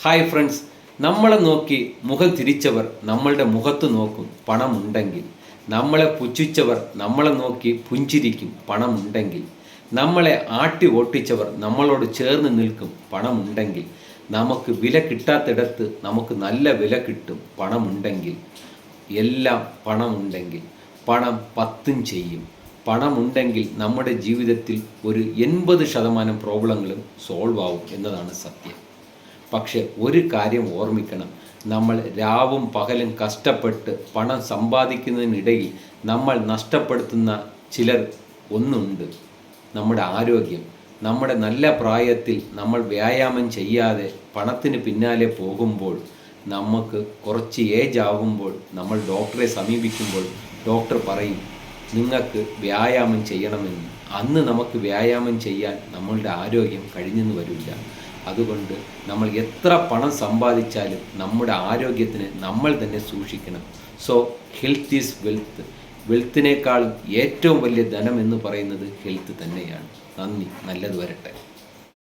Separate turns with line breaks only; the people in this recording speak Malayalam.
ഹായ് ഫ്രണ്ട്സ് നമ്മളെ നോക്കി മുഖം തിരിച്ചവർ നമ്മളുടെ മുഖത്ത് നോക്കും പണമുണ്ടെങ്കിൽ. നമ്മളെ പുച്ഛിച്ചവർ നമ്മളെ നോക്കി പുഞ്ചിരിക്കും പണമുണ്ടെങ്കിൽ. നമ്മളെ ആട്ടി ഓട്ടിച്ചവർ നമ്മളോട് ചേർന്ന് നിൽക്കും പണമുണ്ടെങ്കിൽ. നമുക്ക് വില കിട്ടാത്തിടത്ത് നമുക്ക് നല്ല വില കിട്ടും പണമുണ്ടെങ്കിൽ. എല്ലാം പണമുണ്ടെങ്കിൽ. പണം പത്തും ചെയ്യും. പണമുണ്ടെങ്കിൽ നമ്മുടെ ജീവിതത്തിൽ ഒരു എൺപത് ശതമാനം പ്രോബ്ലങ്ങളും സോൾവ് ആവും എന്നതാണ് സത്യം. പക്ഷെ ഒരു കാര്യം ഓർമ്മിക്കണം. നമ്മൾ രാവും പകലും കഷ്ടപ്പെട്ട് പണം സമ്പാദിക്കുന്നതിനിടയിൽ നമ്മൾ നഷ്ടപ്പെടുത്തുന്ന ചിലർ ഒന്നുണ്ട്. നമ്മുടെ ആരോഗ്യം. നമ്മുടെ നല്ല പ്രായത്തിൽ നമ്മൾ വ്യായാമം ചെയ്യാതെ പണത്തിന് പിന്നാലെ പോകുമ്പോൾ നമുക്ക് കുറച്ച് ഏജ് ആകുമ്പോൾ നമ്മൾ ഡോക്ടറെ സമീപിക്കുമ്പോൾ ഡോക്ടർ പറയും നിങ്ങൾക്ക് വ്യായാമം ചെയ്യണമെന്ന്. അന്ന് നമുക്ക് വ്യായാമം ചെയ്യാൻ നമ്മളുടെ ആരോഗ്യം കഴിഞ്ഞെന്ന് വരില്ല. അതുകൊണ്ട് നമ്മൾ എത്ര പണം സമ്പാദിച്ചാലും നമ്മുടെ ആരോഗ്യത്തിന് നമ്മൾ തന്നെ സൂക്ഷിക്കണം. സോ ഹെൽത്ത് ഈസ് വെൽത്ത് വെൽത്തിനേക്കാളും ഏറ്റവും വലിയ ധനം എന്ന് പറയുന്നത് ഹെൽത്ത് തന്നെയാണ്. നന്ദി. നല്ലത് വരട്ടെ.